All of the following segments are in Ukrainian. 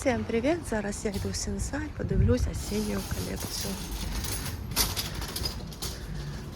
Всім привіт! Зараз я йду в Сенсай, подивлюсь осінню колекцію.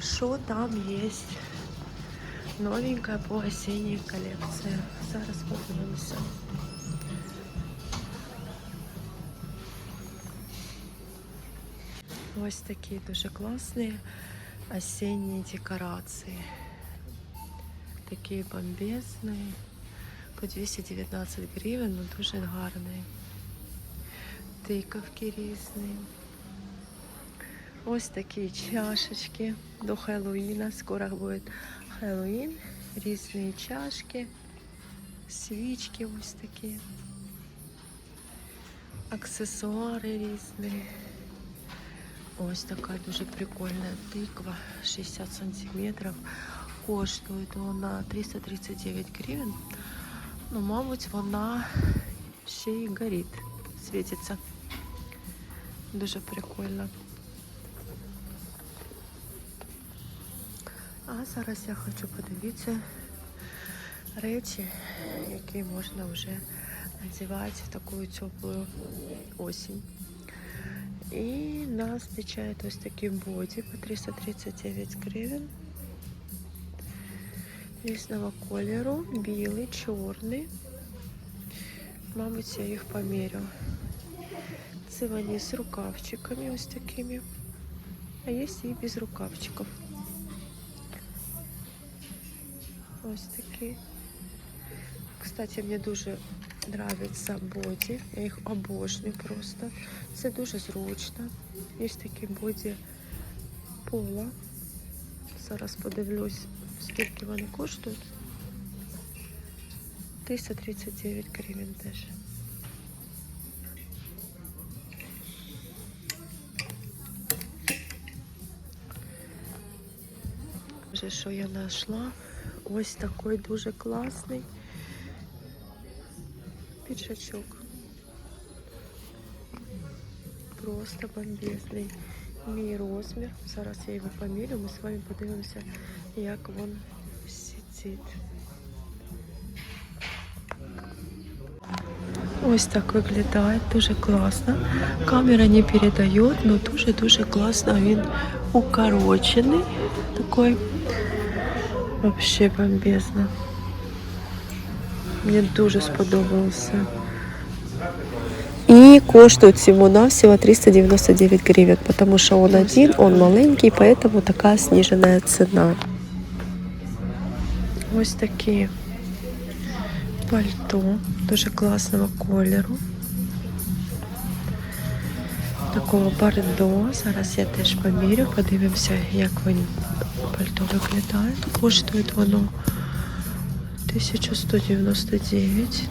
Що там є новеньке по осінній колекції. Зараз подивимося. Ось такі дуже класні осінні декорації. Такі бомбезні. По 219 гривень, ну дуже гарний. Тиковки різні. Ось такі чашечки до Хеллоуіна. Скоро буде Хеллоуін. Різні чашки, свічки ось такі. Аксесуари різні. Ось така дуже прикольна тиква, 60 сантиметрів. Коштує вона 339 гривень. Ну, мабуть, вона ще й горить, світиться. Дуже прикольно. А зараз я хочу подивитися речі, які можна вже надівати в таку теплу осінь. І нас зустрічають ось такі боді по 339 гривень різного кольору, білий, чорний. Мабуть, я їх помірю. Вони з рукавчиками ось такими. А є і без рукавчиків. Ось такі. Кстати, мені дуже нравиться боді. Я їх обожнюю просто. Це дуже зручно. Є такі боді пола. Зараз подивлюсь, скільки вони коштують. 339 гривень теж. Вже що я знайшла? Ось такий дуже класний піджачок. Просто бомбезний. Мій розмір. Зараз я його помірю, ми з вами подивимося, як він сидить. Ось так виглядає, дуже класно. Камера не передає, але дуже-дуже класно. Він укорочений. Такой вообще бомбезно. Мені дуже сподобався. И коштует всего-навсего 399 гривен, потому что он один, он маленький, поэтому такая сниженная цена. Ось такі Пальто, дуже класного кольору. Такого бордо. Зараз я теж помірю, подивимося, як він пальто виглядає. Коштує воно 1199.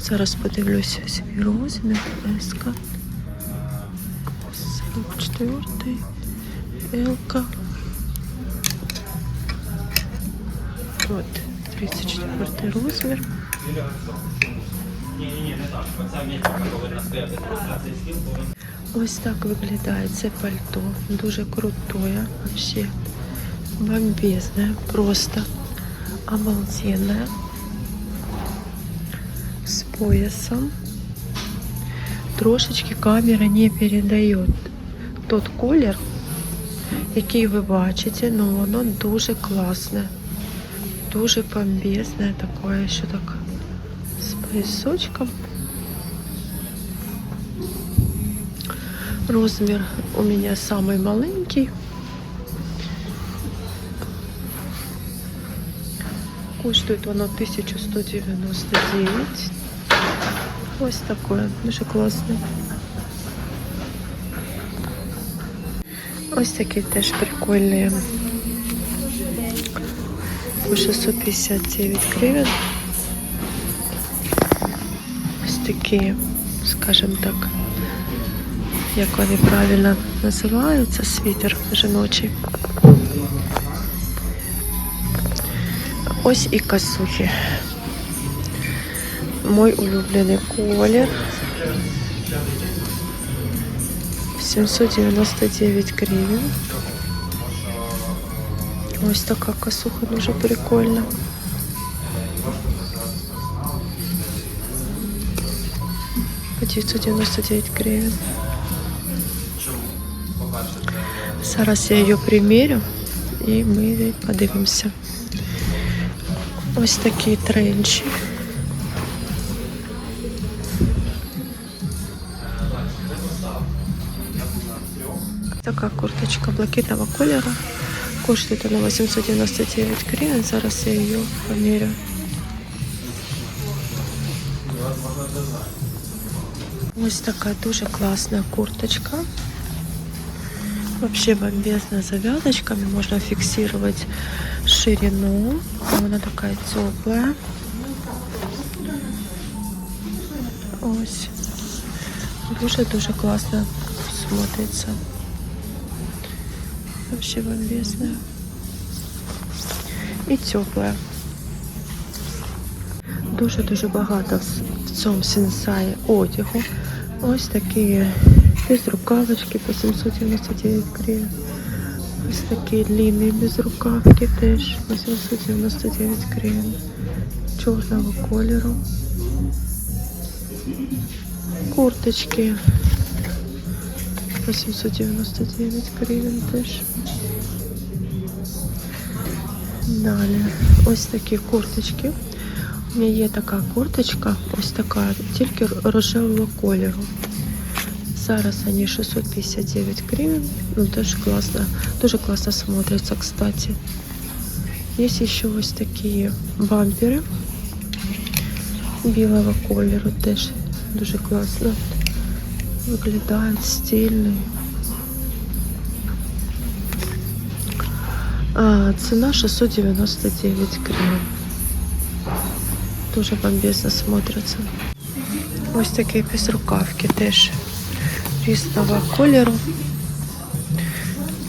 Зараз подивлюся свій розмір. Еска. 44 Елка. От, 34 розмір. Ось так виглядає це пальто. Дуже крутое. Вообще бомбезное. Просто обалденное. С поясом. Трошечки камера не передає тот колір, який ви бачите, але воно дуже класне. Дуже бомбезне, такое ще так з поясочком. Розмір у меня самый маленький. Коштует воно 1199. Ось такое, дуже класне. Ось такі теж прикольні. По 659 гривень. Ось такі, скажем так, як вони правильно називаються, світер жіночий. Ось і косухи. Мой улюблений колір. 799 гривень. Ось така косуха дуже прикольна. по 999 гривень. Зараз я її примірю і ми подивимося. Ось такі тренчі. Така курточка блакитного кольору. Коштує вона 899 гривень. Зараз я її помірю. Ось така дуже класна курточка. Вообще бомбезная завязочками. Можно фиксировать ширину. Она такая теплая. Ось. Дуже-дуже класно смотрится. Вообще бомбезная. І теплая. Дуже-дуже багато в- цьому сенсаї одягу. Ось такі безрукавочки по 799 гривень. Ось такі длинні безрукавки теж по 799 гривень. Чорного кольору. Курточки по 799 гривень теж. Далі. Ось такі курточки. У мене є така курточка, ось така, тільки рожевого кольору. Зараз вони 659 гривен. Ну, теж класно. Дуже классно смотрится, кстати. Есть еще ось такие бамперы білого кольору. Теж дуже класно. Виглядають стильно. А, ціна 699 гривен. Дуже бомбезно смотрится. Ось такі безрукавки теж різного кольору.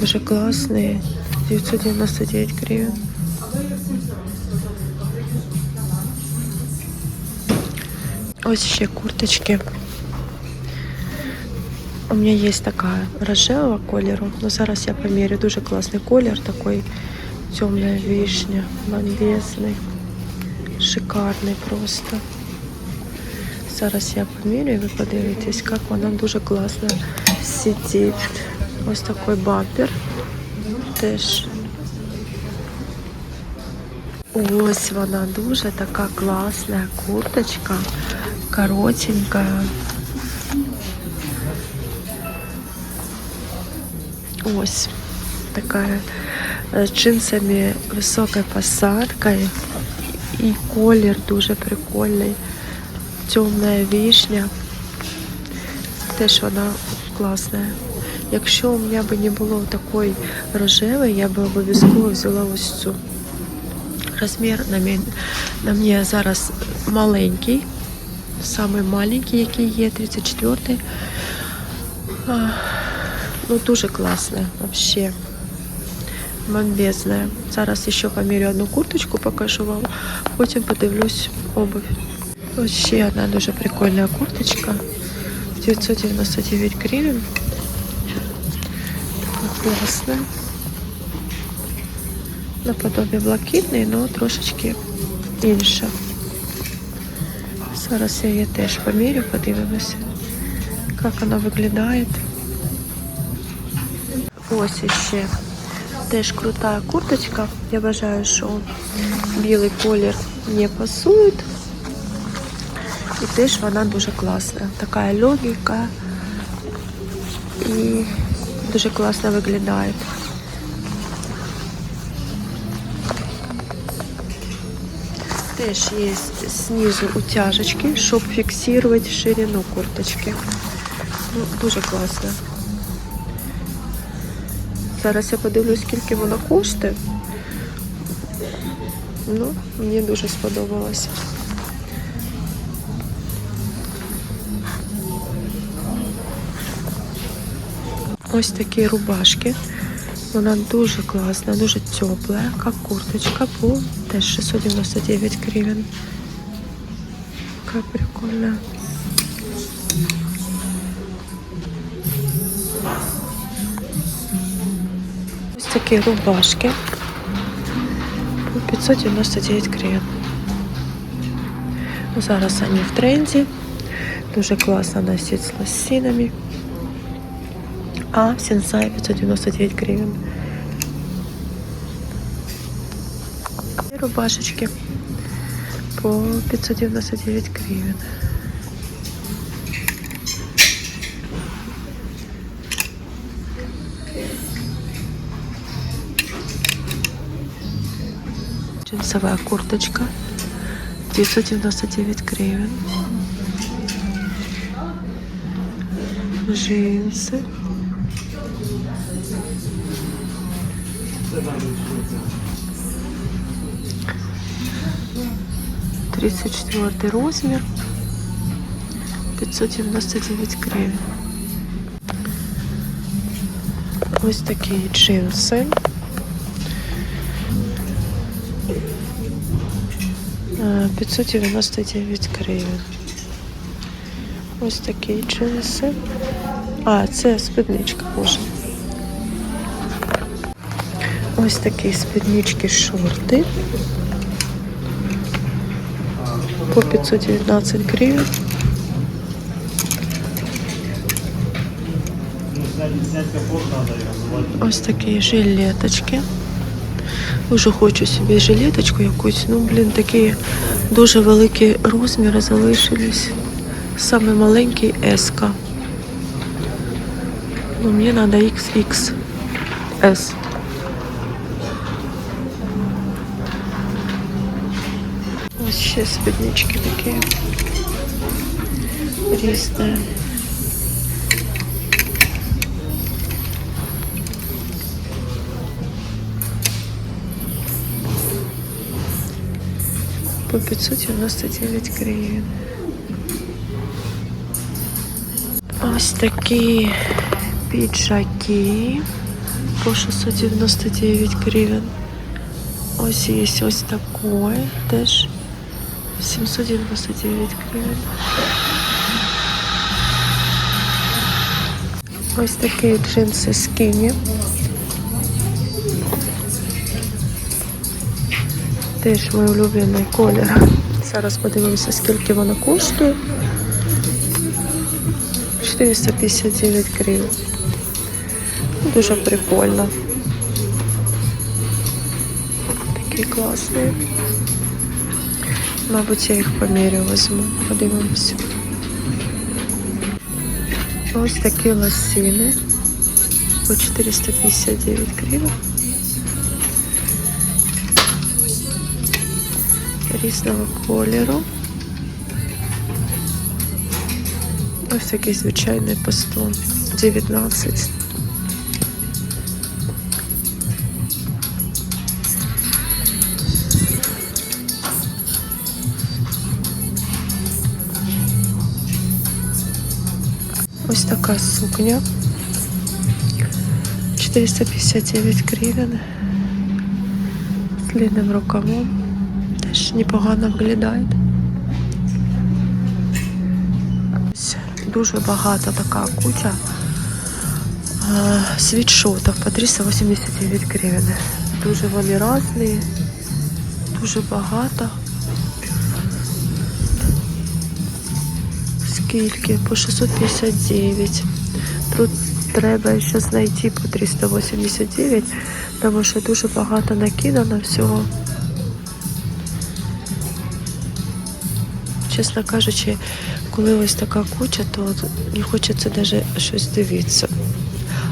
Дуже класні. 999 гривень. Ось ще курточки. У меня есть такая рожевого кольору, но зараз я померю. Дуже классный колер, такой темная вишня, бомбезный, шикарний просто. Зараз я помірю і ви подивитесь, як вона дуже класно сидить. Ось такий бампер. Теж. Ось вона дуже така класна курточка, коротенька. Ось такая з джинсами високою посадкою. І колір дуже прикольний. Темна вишня. Теж вона класна. Якщо у мене б не було такої рожевої, я б обов'язково взяла ось цю. Розмір на мені, на мені зараз маленький, самий маленький, який є, 34-й. Ну, дуже класне, вообще. Бомбезне. Зараз ще помірю одну курточку, покажу вам. Потім подивлюсь обувь. Ось ще одна дуже прикольна курточка. 999 гривень. Класна. Наподобие блакитної, але трошечки інша. Зараз я її теж помірю, подивимося, як вона виглядає. Ось іще теж крута курточка. Я вважаю, що білий колір не пасує. І теж вона дуже класна. Така легенька і дуже класно виглядає. Теж є снизу утяжечки, щоб фіксувати ширину курточки. Ну, дуже класно. Зараз я подивлюсь, скільки вона коштує. Ну, мені дуже сподобалось. Ось такі рубашки. Вона дуже класна, дуже тепла, як курточка по теж 699 гривень. Яка прикольна. Такі рубашки по 599 гривень. Зараз вони в тренді. Дуже класно носить з лосинами. А Сенсай 599 гривен. И рубашечки по 599 гривен. Джинсовая курточка 999 гривен. Джинсы. Тридцать четвертый размер. 599 гривен. Ось такі джинси. 599 гривень. Ось такі джинси. А, це спідничка боже. Ось такі спіднички шорти. По 519 гривень. Ось такі жилеточки. Дуже хочу собі жилеточку якусь. Ну, блін, такі дуже великі розміри залишились. Саме маленький S. Ну, мені треба XXS. Ось ще спіднички такі. Різні. по 599 гривень. Ось такі піджаки по 699 гривень. Ось є ось такой теж 799 гривень. Ось такі джинси скіні. Теж мій улюблений колір. Зараз подивимося, скільки воно коштує. 459 гривень. Дуже прикольно. Такі класні. Мабуть, я їх помірю візьму. Подивимося. Ось такі лосини по 459 гривень. Різного кольору. Ось такий звичайний по 119. Ось така сукня. 459 гривень. З длинним рукавом. Теж непогано виглядає. Дуже багато така куча е, світшотів по 389 гривень. Дуже вони різні, дуже багато. Скільки? По 659. Тут треба ще знайти по 389, тому що дуже багато накидано всього. Чесно кажучи, коли ось така куча, то не хочеться навіть щось дивитися.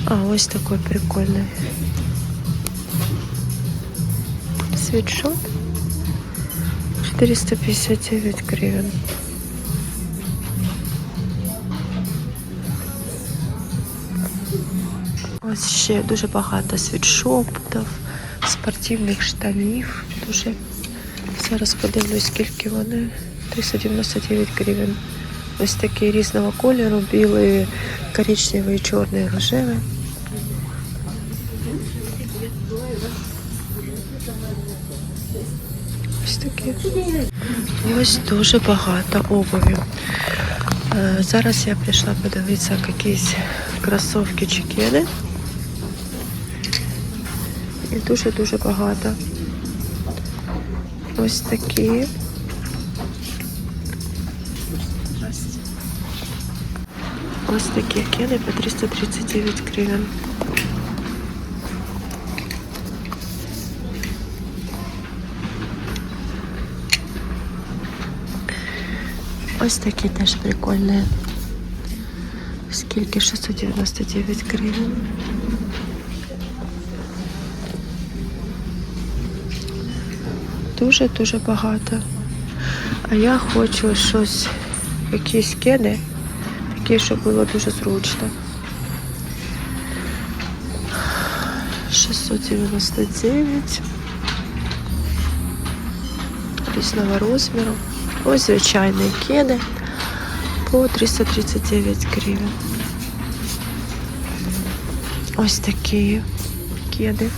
А, ось такий прикольний. Світшот. 459 гривень. Ось ще дуже багато світшотів, спортивних штанів. Дуже зараз подивлюсь, скільки вони. 399 гривень. Ось такі різного кольору, білий, коричневий, чорний, рожевий. Ось такі. Ось дуже багато обуві. Е, Зараз я прийшла подивитися якісь кросовки чи кеди. І дуже-дуже багато. Ось такі. Ось такі кеди по 339 гривень. Ось такі теж прикольні. Скільки? 699 гривень. Дуже-дуже багато. А я хочу щось, якісь кеди, такі, щоб було дуже зручно. 699 різного розміру. Ось звичайні кеди по 339 гривень. Ось такі кеди.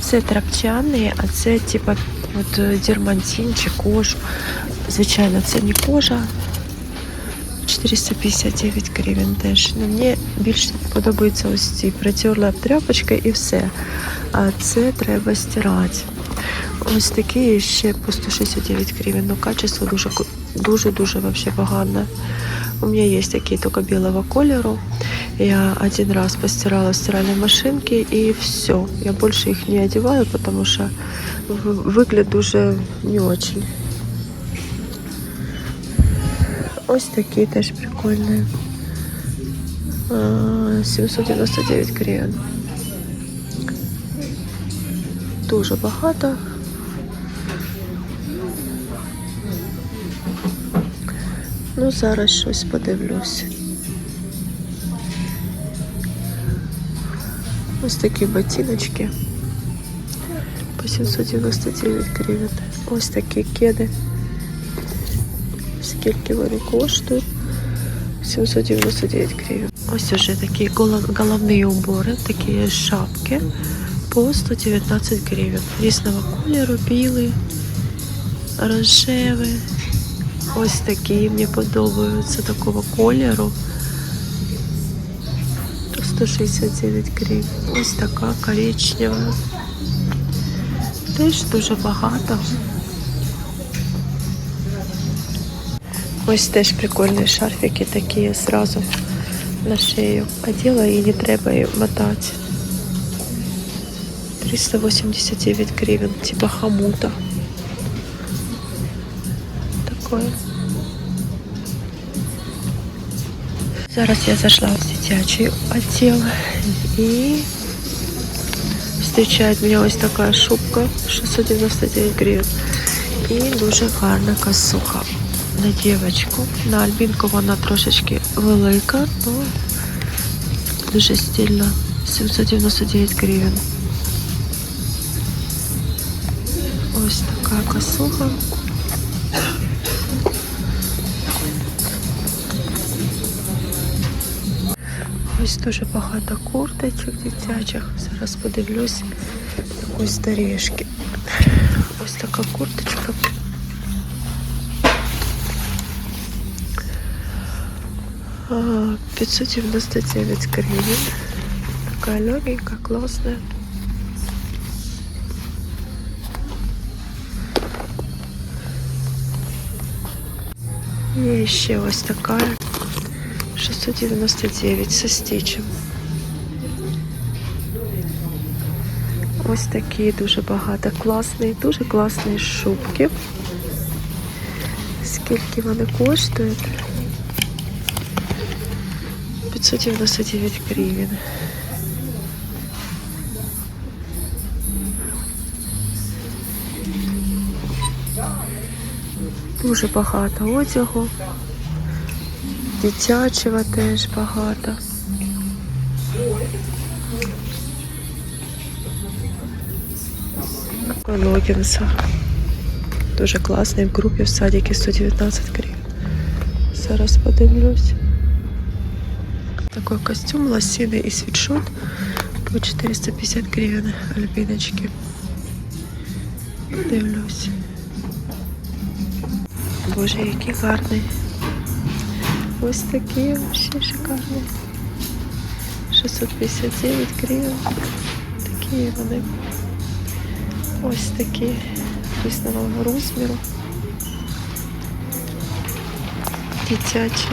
Це трапчані, а це типа от чи кожу. Звичайно, це не кожа. 459 гривень теж. Ну, мені більше подобаються ось ці. Протерла об тряпочкою і все. А це треба стирати. Ось такі ще по 169 гривень. Ну, качество дуже дуже дуже вообще погане. У меня есть такие только белого колеру. Я один раз постирала в стиральной машинке и все. Я больше их не одеваю, потому что выглядит уже не очень. Ось такі теж прикольні. 799 гривень. Дуже багато. Ну, зараз щось подивлюсь. Ось такі ботиночки. По 799 гривень. Ось такі кеди. Скільки вони коштують? 799 гривень. Ось уже такі голов- головні убори, такі шапки по 119 гривень. Різного кольору, білий, рожевий. Ось такі мені подобаються такого кольору. 169 гривень. Ось така коричнева. Теж дуже багато. Ось теж прикольні шарфики такі я сразу на шею одела і не треба її мотати. 389 гривень, типа хомута. Такое. Зараз я зайшла в дитячий отдел і зустрічає мене ось така шубка 699 гривень. І дуже гарна косуха на дівчинку. На альбінку вона трошечки велика, але дуже стильна. 799 гривень. Ось така косуха. Ось дуже багато курточок дитячих. Зараз подивлюсь якось доріжки. Ось така курточка. 599 гривен. Такая легенькая, классная. Є ще ось така 699 со стічем. Ось такі дуже багато класні, дуже класні шубки. Скільки вони коштують? 599 гривень. Дуже багато одягу. Дитячого теж багато. Логінса. Дуже класний в групі в садіки 119 гривень. Зараз подивлюсь. Такой костюм лосиный и свитшот по 450 гривен альбиночки. Дивлюсь. Боже, який гарний. Ось такі ще шикарні. 659 гривень. Такі вони. Ось такі різного розміру. Дитячі.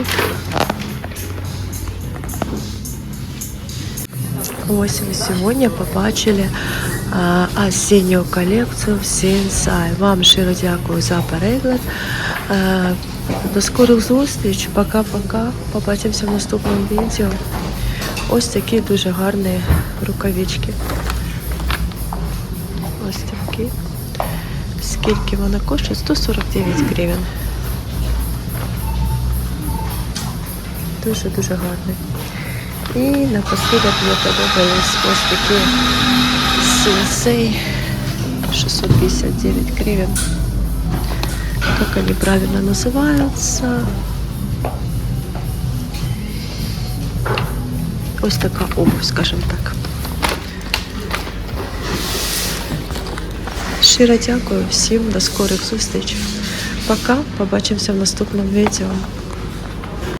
Ось ви сьогодні побачили осінню колекцію в Сінсай. Вам щиро дякую за перегляд. До скорих зустріч. Пока-пока. Побачимося в наступному відео. Ось такі дуже гарні рукавички. Ось такі. Скільки вона коштує? 149 гривень. Дуже-дуже гарний. І напослідок мені подобались ось такі сенсей 659 гривен. Как они правильно называются? Ось така обувь, скажем так. Щиро дякую всім, до скорих зустріч. Пока, побачимося в наступному відео.